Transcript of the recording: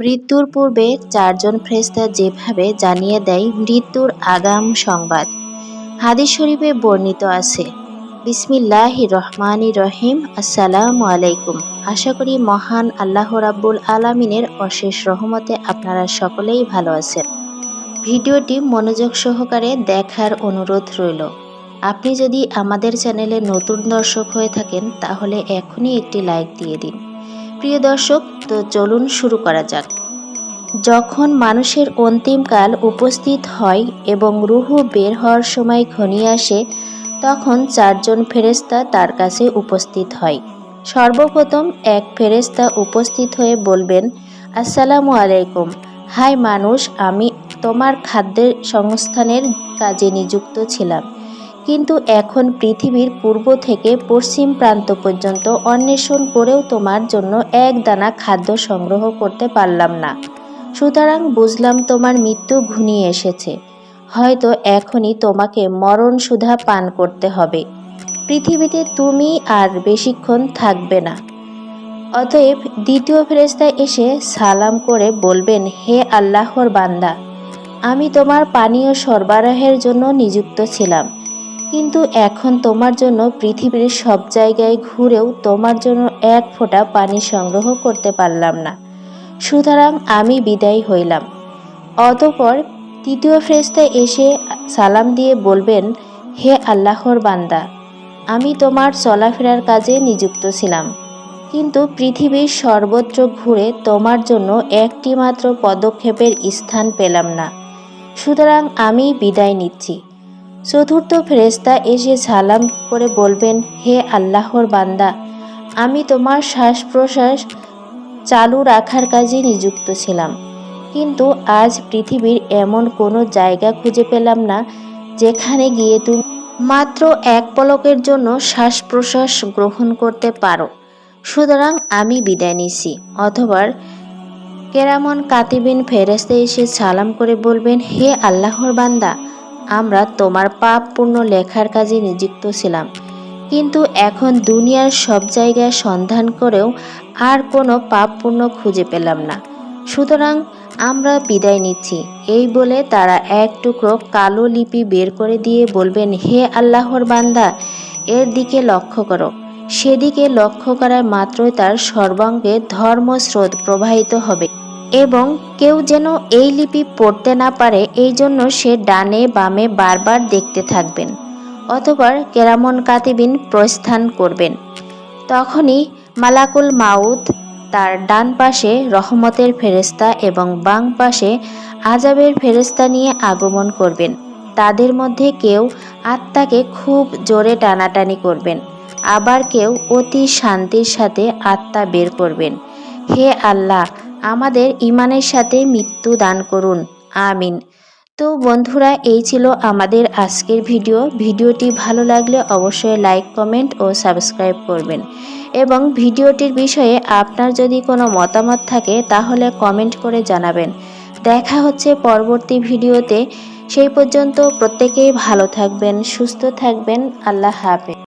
মৃত্যুর পূর্বে চারজন ফ্রেস্তা যেভাবে জানিয়ে দেয়, মৃত্যুর আগাম সংবাদ। হাদিস শরীফে বর্ণিত আছে বিসমিল্লাহ রহমানি রহিম, আসসালামু আলাইকুম। আশা করি মহান আল্লাহ রাব্বুল আলামিনের অশেষ রহমতে আপনারা সকলেই ভালো আছেন। ভিডিওটি মনোযোগ সহকারে দেখার অনুরোধ রইল। আপনি যদি আমাদের চ্যানেলে নতুন দর্শক হয়ে থাকেন, তাহলে এখনই একটি লাইক দিয়ে দিন। প্রিয় দর্শক, তো চলুন শুরু করা যাক। যখন মানুষের অন্তিমকাল উপস্থিত হয় এবং রুহু বের হওয়ার সময় ঘনিয়ে আসে, তখন চারজন ফেরেস্তা তার কাছে উপস্থিত হয়। সর্বপ্রথম এক ফেরেস্তা উপস্থিত হয়ে বলবেন, আসসালামু আলাইকুম। হাই মানুষ, আমি তোমার খাদ্যের সংস্থানের কাজে নিযুক্ত ছিলাম। কিন্তু এখন পৃথিবীর পূর্ব থেকে পশ্চিম প্রান্ত পর্যন্ত অন্বেষণ করেও তোমার জন্য এক দানা খাদ্য সংগ্রহ করতে পারলাম না। সুতরাং বুঝলাম তোমার মৃত্যু ঘনিয়ে এসেছে। হয়তো এখনই তোমাকে মরণ সুধা পান করতে হবে। পৃথিবীতে তুমি আর বেশিক্ষণ থাকবে না। অতএব দ্বিতীয় ফেরেস্তা এসে সালাম করে বলবেন, হে আল্লাহর বান্দা, আমি তোমার পানীয় সরবরাহের জন্য নিযুক্ত ছিলাম। কিন্তু এখন তোমার জন্য পৃথিবীর সব জায়গায় ঘুরেও তোমার জন্য এক ফোঁটা পানি সংগ্রহ করতে পারলাম না। সুতরাং আমি বিদায় হইলাম। অতপর তৃতীয় ফ্রেস্তা এসে সালাম দিয়ে বলবেন, হে আল্লাহর বান্দা, আমি তোমার চলাফেরার কাজে নিযুক্ত ছিলাম। কিন্তু পৃথিবীর সর্বত্র ঘুরে তোমার জন্য একটি মাত্র পদক্ষেপের স্থান পেলাম না। সুতরাং আমি বিদায় নিচ্ছি। চতুর্থ ফেরেস্তা এসে সালাম করে বলবেন, হে আল্লাহর বান্দা, আমি তোমার শ্বাস প্রশ্বাস চালু রাখার কাজে নিযুক্ত ছিলাম। কিন্তু আজ পৃথিবীর এমন কোনো জায়গা খুঁজে পেলাম না, যেখানে গিয়ে তুমি মাত্র এক পলকের জন্য শ্বাস প্রশ্বাস গ্রহণ করতে পারো। সুতরাং আমি বিদায় নিছি। অথবা কেরামন কাতিবিন ফেরেস্তে এসে সালাম করে বলবেন, হে আল্লাহর বান্দা আমরা তোমার পাপ পূর্ণ লেখার কাজে নিযুক্ত ছিলাম। কিন্তু এখন দুনিয়ার সব জায়গায় সন্ধান করেও আর কোনো পাপ পূর্ণ খুঁজে পেলাম না। সুতরাং আমরা বিদায় নিচ্ছি। এই বলে তারা এক টুকরো কালো লিপি বের করে দিয়ে বলবেন, হে আল্লাহর বান্দা, এর দিকে লক্ষ্য করো। সেদিকে লক্ষ্য করার মাত্রই তার সর্বাঙ্গে ধর্মস্রোত প্রবাহিত হবে। এবং কেউ যেন এই লিপি পড়তে না পারে, এই জন্য সে ডানে বামে বারবার দেখতে থাকবেন অথবা কেরামন কাতিবিন প্রস্থান করবেন। তখনই মালাকুল মাউদ তার ডান পাশে রহমতের ফেরেস্তা এবং বাম পাশে আজাবের ফেরেস্তা নিয়ে আগমন করবেন। তাদের মধ্যে কেউ আত্মাকে খুব জোরে টানাটানি করবেন। আবার কেউ অতি শান্তির সাথে আত্মা বের করবেন। হে আল্লাহ আমাদের ইমানের সাথে মৃত্যু দান করুন। আমিন। তো বন্ধুরা, এই ছিল আমাদের আজকের ভিডিও। ভিডিওটি ভালো লাগলে অবশ্যই লাইক, কমেন্ট ও সাবস্ক্রাইব করবেন। এবং ভিডিওটির বিষয়ে আপনার যদি কোনো মতামত থাকে, তাহলে কমেন্ট করে জানাবেন। দেখা হচ্ছে পরবর্তী ভিডিওতে। সেই পর্যন্ত প্রত্যেকেই ভালো থাকবেন, সুস্থ থাকবেন। আল্লাহ হাফেজ।